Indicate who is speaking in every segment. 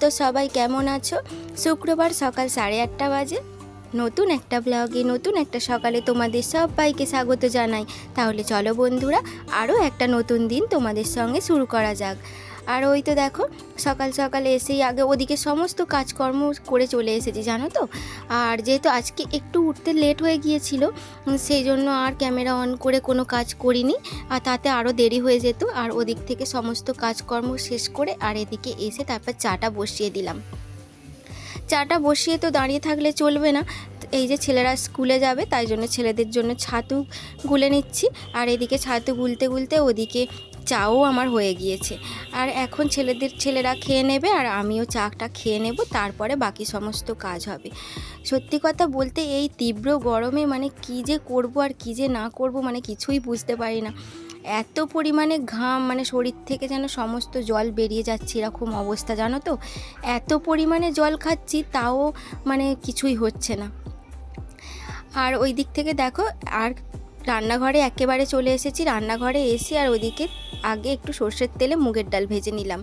Speaker 1: তো সবাই কেমন আছো? শুক্রবার সকাল সাড়ে আটটা বাজে। নতুন একটা ব্লগে নতুন একটা সকালে তোমাদের সবাইকে স্বাগত জানাই। তাহলে চলো বন্ধুরা, আরও একটা নতুন দিন তোমাদের সঙ্গে শুরু করা যাক। আর ওই তো দেখো, সকাল সকাল এসেই আগে ওদিকে সমস্ত কাজকর্ম করে চলে এসেছি, জানো তো? আর যেহেতু আজকে একটু উঠতে লেট হয়ে গিয়েছিল সেই জন্য আর ক্যামেরা অন করে কোনো কাজ করিনি। আর তাতে আরও দেরি হয়ে যেত, আর ওদিক থেকে সমস্ত কাজকর্ম শেষ করে আর এদিকে এসে তারপর চাটা বসিয়ে দিলাম। চাটা বসিয়ে তো দাঁড়িয়ে থাকলে চলবে না, এই যে ছেলেরা স্কুলে যাবে, তাই জন্য ছেলেদের জন্য ছাতু গুলে নিচ্ছি। আর এদিকে ছাতু গুলতে গুলতে ওদিকে চাও আমার হয়ে গিয়েছে। আর এখন ছেলেদের, ছেলেরা খেয়ে নেবে আর আমিও চাটা খেয়ে নেব, তারপরে বাকি সমস্ত কাজ হবে। সত্যি কথা বলতে এই তীব্র গরমে মানে কী যে করব আর কী যে না করব মানে কিছুই বুঝতে পারি না। এত পরিমাণে ঘাম মানে শরীর থেকে যেন সমস্ত জল বেরিয়ে যাচ্ছে এরকম অবস্থা, জানো তো? এত পরিমাণে জল খাচ্ছি তাও মানে কিছুই হচ্ছে না। আর ওই দিক থেকে দেখো, আর রান্নাঘরে একেবারে চলে এসেছি, রান্নাঘরে এসে আর ওদিকে আগে একটু সর্ষের তেলে মুগের ডাল ভেজে নিলাম।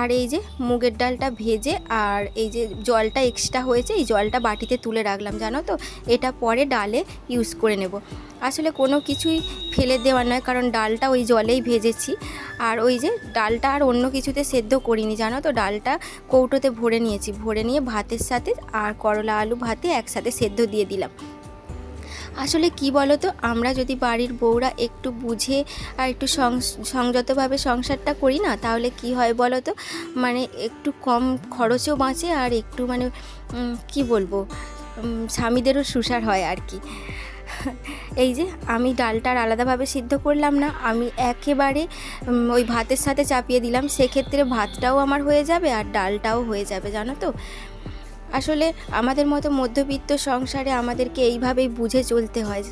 Speaker 1: আর এই যে মুগের ডালটা ভেজে আর এই যে জলটা এক্সট্রা হয়েছে, এই জলটা বাটিতে তুলে রাখলাম, জানো তো? এটা পরে ডালে ইউজ করে নেব। আসলে কোনো কিছুই ফেলে দেওয়ার নয়, কারণ ডালটা ওই জলেই ভেজেছি। আর ওই যে ডালটা আর অন্য কিছুতে সেদ্ধ করিনি, জানো তো? ডালটা কৌটোতে ভরে নিয়েছি। ভরে নিয়ে ভাতের সাথে আর করলা আলু ভাতে একসাথে সেদ্ধ দিয়ে দিলাম। আসলে কি বলো তো আমরা যদি বাড়ির বউরা একটু বুঝে আর একটু সংযতভাবে সংসারটা করি না, তাহলে কি হয় বলো তো মানে একটু কম খরচেও বাঁচে আর একটু মানে কি বলব? স্বামীদেরও সুসার হয় আর কি। এই যে, আমি ডালটার আলাদাভাবে সিদ্ধ করলাম না, আমি একেবারে ওই ভাতের সাথে চাপিয়ে দিলাম, সেক্ষেত্রে ভাতটাও আমার হয়ে যাবে আর ডালটাও হয়ে যাবে, জানো তো? আসলে আমাদের মতো মধ্যবিত্ত সংসারে আমাদেরকে এইভাবেই বুঝে চলতে হয়।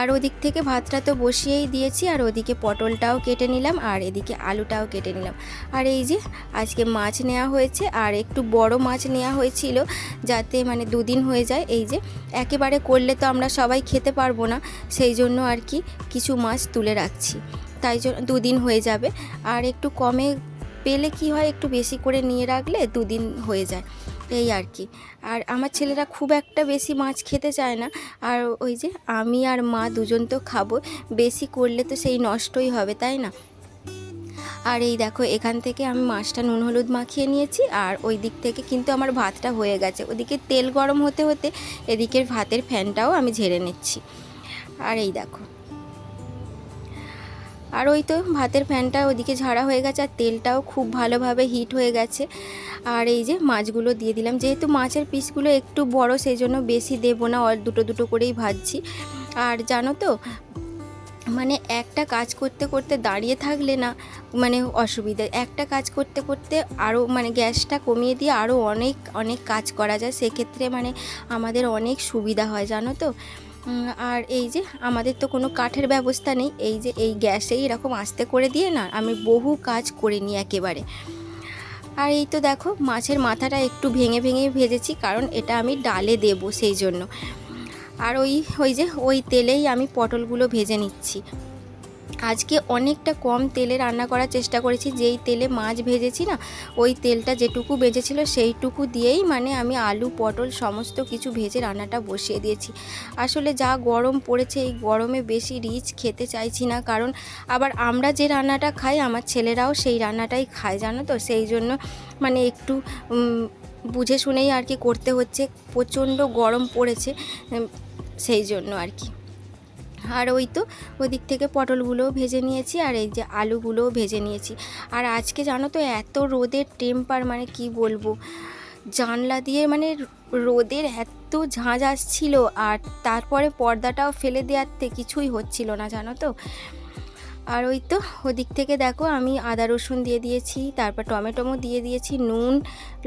Speaker 1: আর ওদিক থেকে ভাতটা তো বসিয়েই দিয়েছি, আর ওদিকে পটলটাও কেটে নিলাম, আর এদিকে আলুটাও কেটে নিলাম। আর এই যে, আজকে মাছ নেওয়া হয়েছে, আর একটু বড় মাছ নেওয়া হয়েছিল, যাতে মানে দুদিন হয়ে যায়। এই যে, একেবারে করলে তো আমরা সবাই খেতে পারব না, সেই জন্য আর কি কিছু মাছ তুলে রাখছি। তাই জন্য দুদিন হয়ে যাবে। আর একটু কমে পেলে কি হয় একটু বেশি করে নিয়ে রাখলে দুদিন হয়ে যায়, এই আর কি। আর আমার ছেলেরা খুব একটা বেশি মাছ খেতে চায় না। আর ওই যে আমি আর মা দুজন তো খাব, বেশি করলে তো সেই নষ্টই হবে, তাই না? আর এই দেখো, এখান থেকে আমি মাছটা নুন হলুদ মাখিয়ে নিয়েছি, আর ওই দিক থেকে কিন্তু আমার ভাতটা হয়ে গেছে। ওদিকে তেল গরম হতে হতে এদিকের ভাতের ফ্যানটাও আমি ঝেড়ে নিচ্ছি। আর এই দেখো আর ওই তো ভাতের ফ্যানটা ওদিকে ঝাড়া হয়ে গেছে আর তেলটাও খুব ভালোভাবে হিট হয়ে গেছে। আর এই যে মাছগুলো দিয়ে দিলাম। যেহেতু মাছের পিসগুলো একটু বড় সেই জন্য বেশি দেবো না, অল দুটো দুটো করেই ভাজছি। আর জানো তো মানে একটা কাজ করতে করতে দাঁড়িয়ে থাকলে না মানে অসুবিধা। একটা কাজ করতে করতে আরও মানে গ্যাসটা কমিয়ে দিয়ে আরও অনেক অনেক কাজ করা যায়। সেক্ষেত্রে মানে আমাদের অনেক সুবিধা হয়, জানো তো? আর এই যে আমাদের তো কোনো কাঠের ব্যবস্থা নেই, এই যে এই গ্যাসেই এরকম আস্তে করে দিয়ে না আমি বহু কাজ করে নিই একেবারে। আর এই তো দেখো মাছের মাথাটা একটু ভেঙে ভেঙে ভেজেছি, কারণ এটা আমি ডালে দেব সেই জন্য। আর ওই ওই যে ওই তেলেই আমি পটলগুলো ভেজে নিচ্ছি। আজকে অনেকটা কম তেলে রান্না করার চেষ্টা করেছি, যেই তেলে মাছ ভেজেছি না, ওই তেলটা যেটুকু বেজেছিল সেইটুকু দিয়েই মানে আমি আলু, পটল সমস্ত কিছু ভেজে রান্নাটা বসিয়ে দিয়েছি। আসলে যা গরম পড়েছে, এই গরমে বেশি রিচ খেতে চাইছি না, কারণ আবার আমরা যে রান্নাটা খাই, আমার ছেলেরাও সেই রান্নাটাই খায়, জানো তো? সেই জন্য মানে একটু বুঝে শুনেই আর কি করতে হচ্ছে, প্রচণ্ড গরম পড়েছে সেই জন্য আর কি। আর ওই তো ওদিক থেকে পটলগুলোও ভেজে নিয়েছি আর এই যে আলুগুলোও ভেজে নিয়েছি। আর আজকে জানো তো এত রোদের টেম্পার মানে কি বলব? জানলা দিয়ে মানে রোদের এত ঝাঁঝ আসছিল আর তারপরে পর্দাটাও ফেলে দেওয়াতে কিছুই হচ্ছিল না, জানো তো? আর ওই তো, ওদিক থেকে দেখো আমি আদা রসুন দিয়ে দিয়েছি, তারপর টমেটোমো দিয়ে দিয়েছি, নুন,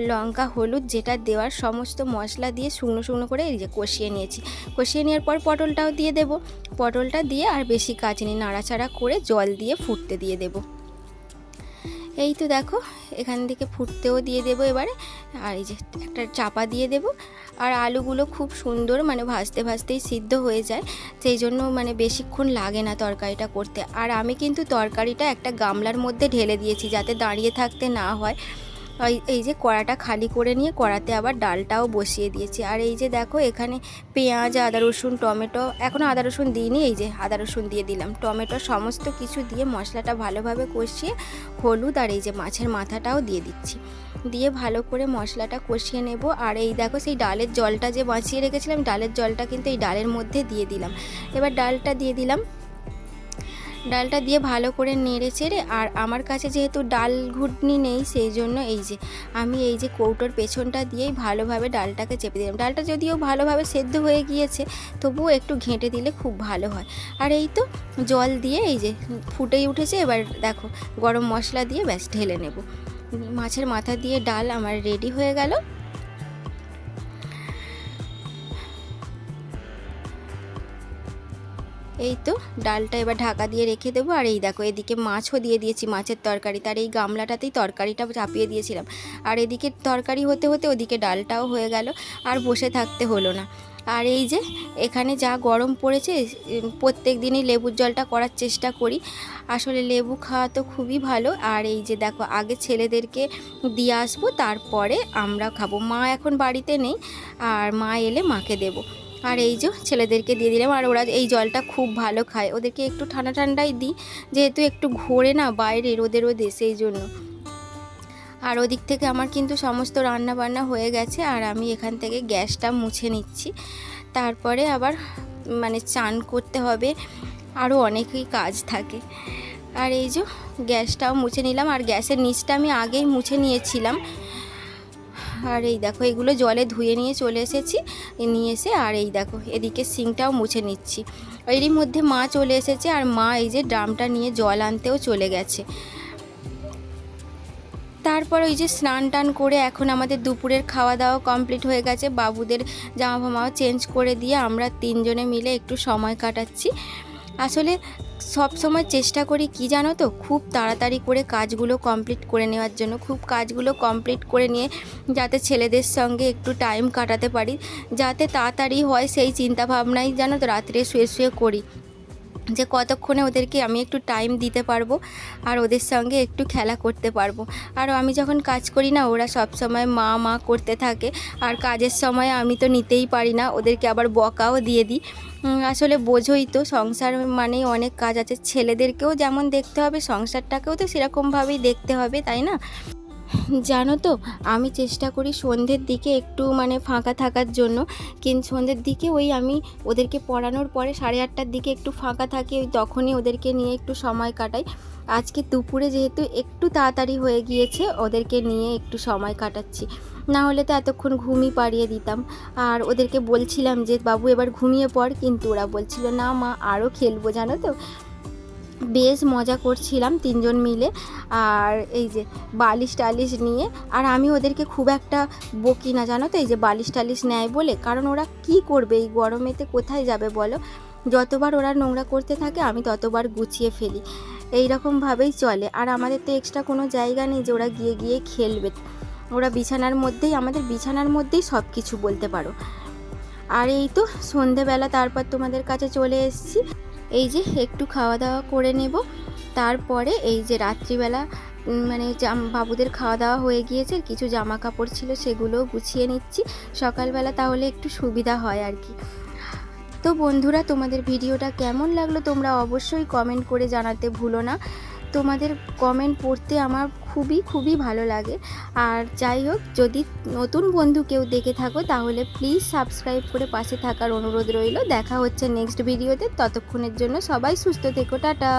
Speaker 1: লঙ্কা, হলুদ, যেটা দেওয়ার সমস্ত মশলা দিয়ে শুকনো শুকনো করে এই যে কষিয়ে নিয়েছি। কষিয়ে নেওয়ার পর পটলটাও দিয়ে দেব। পটলটা দিয়ে আর বেশি কাজ নাড়াচাড়া করে জল দিয়ে ফুটতে দিয়ে দেবো। এই তো দেখো, এখান থেকে ফুটতেও দিয়ে দেবো এবারে, আর এই যে একটা চাপা দিয়ে দেব। আর আলুগুলো খুব সুন্দর মানে ভাজতে ভাজতেই সিদ্ধ হয়ে যায়, সেই জন্য মানে বেশিক্ষণ লাগে না তরকারিটা করতে। আর আমি কিন্তু তরকারিটা একটা গামলার মধ্যে ঢেলে দিয়েছি যাতে দাঁড়িয়ে থাকতে না হয়। এই যে কড়াটা খালি করে নিয়ে কড়াতে আবার ডালটাও বসিয়ে দিয়েছি। আর এই যে দেখো এখানে পেঁয়াজ, আদা, রসুন, টমেটো এখনও আদা, রসুন দিইনি, এই যে আদা, রসুন দিয়ে দিলাম। টমেটো সমস্ত কিছু দিয়ে মশলাটা ভালোভাবে কষিয়ে হলুদ আর এই যে মাছের মাথাটাও দিয়ে দিচ্ছি। দিয়ে ভালো করে মশলাটা কষিয়ে নেব। আর এই দেখো সেই ডালের জলটা যে বাঁচিয়ে রেখেছিলাম, ডালের জলটা কিন্তু এই ডালের মধ্যে দিয়ে দিলাম। এবার ডালটা দিয়ে দিলাম। ডালটা দিয়ে ভালো করে নেড়ে চেড়ে, আর আমার কাছে যেহেতু ডাল ঘুটনি নেই, সেই জন্য এই যে, আমি এই যে কৌটোর পেছনটা দিয়েই ভালোভাবে ডালটাকে চেপে দিলাম। ডালটা যদিও ভালোভাবে সেদ্ধ হয়ে গিয়েছে, তবুও একটু ঘেঁটে দিলে খুব ভালো হয়। আর এই তো জল দিয়ে এই যে ফুটেই উঠেছে, এবার দেখো গরম মশলা দিয়ে ব্যাস ঢেলে নেব। মাছের মাথা দিয়ে ডাল আমার রেডি হয়ে গেল। এই তো ডালটা এবার ঢাকা দিয়ে রেখে দেবো। আর এই দেখো, এদিকে মাছও দিয়ে দিয়েছি, মাছের তরকারি। তার এই গামলাটাতেই তরকারিটা চাপিয়ে দিয়েছিলাম। আর এদিকে তরকারি হতে হতে ওদিকে ডালটাও হয়ে গেল, আর বসে থাকতে হলো না। আর এই যে এখানে যা গরম পড়েছে প্রত্যেক দিনই লেবুর জলটা করার চেষ্টা করি। আসলে লেবু খাওয়া তো খুবই ভালো। আর এই যে দেখো, আগে ছেলেদেরকে দিয়ে আসব, তারপরে আমরা খাব। মা এখন বাড়িতে নেই, আর মা এলে মাকে দেবো। আর এই যে ছেলেদেরকে দিয়ে দিলাম, আর ওরা এই জলটা খুব ভালো খায়। ওদেরকে একটু ঠান্ডা ঠান্ডাই দিই, যেহেতু একটু ঘোরে না বাইরে রোদের রোদে সেই জন্য। আর ওদিক থেকে আমার কিন্তু সমস্ত রান্না বান্না হয়ে গেছে, আর আমি এখান থেকে গ্যাসটা মুছে নিচ্ছি। তারপরে আবার মানে চান করতে হবে, আরও অনেকই কাজ থাকে। আর এই যে গ্যাসটাও মুছে নিলাম, আর গ্যাসের নিচটা আমি আগেই মুছে নিয়েছিলাম। আর এই দেখো, এগুলো জলে ধুয়ে নিয়ে চলে এসেছি। নিয়ে এসে আর এই দেখো, এদিকে সিংটাও মুছে নিচ্ছি। এরই মধ্যে মা চলে এসেছে আর মা এই যে ড্রামটা নিয়ে জল আনতেও চলে গেছে। তারপর ওই যে স্নান টান করে এখন আমাদের দুপুরের খাওয়া দাওয়া কমপ্লিট হয়ে গেছে। বাবুদের জামা ফামাও চেঞ্জ করে দিয়ে আমরা তিনজনে মিলে একটু সময় কাটাচ্ছি। আসলে সব সময় চেষ্টা করি, কি জানো তো? খুব তাড়াতাড়ি করে কাজগুলো কমপ্লিট করে নেওয়ার জন্য, খুব কাজগুলো কমপ্লিট করে নিয়ে যাতে ছেলেদের সঙ্গে একটু টাইম কাটাতে পারি, যাতে তাড়াতাড়ি হয় সেই চিন্তাভাবনাই জানো তো রাত্রে শুয়ে শুয়ে করি। যে কতক্ষণে ওদেরকে আমি একটু টাইম দিতে পারব আর ওদের সঙ্গে একটু খেলা করতে পারব। আর আমি যখন কাজ করি না, ওরা সব সময় মা মা করতে থাকে। আর কাজের সময় আমি তো নিতেই পারি না, ওদেরকে আবার বকাও দিয়ে দিই। আসলে বোঝোই তো, সংসার মানেই অনেক কাজ আছে। ছেলেদেরকেও যেমন দেখতে হবে, সংসারটাকেও তো সেরকমভাবেই দেখতে হবে, তাই না? জানো তো, আমি চেষ্টা করি সন্ধ্যের দিকে একটু মানে ফাঁকা থাকার জন্য। কিন্তু সন্ধ্যের দিকে ওই আমি ওদেরকে পড়ানোর পরে সাড়ে আটটার দিকে একটু ফাঁকা থাকি, ওই তখনই ওদেরকে নিয়ে একটু সময় কাটাই। আজকে দুপুরে যেহেতু একটু তাড়াতাড়ি হয়ে গিয়েছে, ওদেরকে নিয়ে একটু সময় কাটাচ্ছি। না হলে তো এতক্ষণ ঘুমই পাড়িয়ে দিতাম। আর ওদেরকে বলছিলাম যে, বাবু এবার ঘুমিয়ে পড়। কিন্তু ওরা বলছিল, না মা আরও খেলব। জানো তো? বেশ মজা করছিলাম তিনজন মিলে। আর এই যে বালিশ টালিশ নিয়ে, আর আমি ওদেরকে খুব একটা বকি না, জানো তো? এই যে বালিশ টালিশ নেয় বলে। কারণ ওরা কি করবে? এই গরমেতে কোথায় যাবে বলো? যতবার ওরা নোংরা করতে থাকে, আমি ততবার গুছিয়ে ফেলি। এই রকমভাবেই চলে। আর আমাদের তো এক্সট্রা কোনো জায়গা নেই যে ওরা গিয়ে গিয়ে খেলবে। ওরা বিছানার মধ্যেই, আমাদের বিছানার মধ্যেই সব কিছু বলতে পারো। আর এই তো সন্ধেবেলা, তারপর তোমাদের কাছে চলে এসেছি। এই যে একটু খাওয়া দাওয়া করে নেব। তারপরে এই যে রাত্রিবেলা মানে বাবুদের খাওয়া দাওয়া হয়ে গিয়েছে, কিছু জামা কাপড় ছিল সেগুলোও গুছিয়ে নিচ্ছি। সকালবেলা তাহলে একটু সুবিধা হয় আর কি। তো বন্ধুরা, তোমাদের ভিডিওটা কেমন লাগল তোমরা অবশ্যই কমেন্ট করে জানাতে ভুলো না। তোমাদের কমেন্ট পড়তে আমার খুবই খুবই ভালো লাগে। আর যাই হোক, যদি নতুন বন্ধু কেউ দেখে থাকো, তাহলে প্লিজ সাবস্ক্রাইব করে পাশে থাকার অনুরোধ রইল। দেখা হচ্ছে নেক্সট ভিডিওতে ততক্ষণের জন্য সবাই সুস্থ থেকো। টাটা!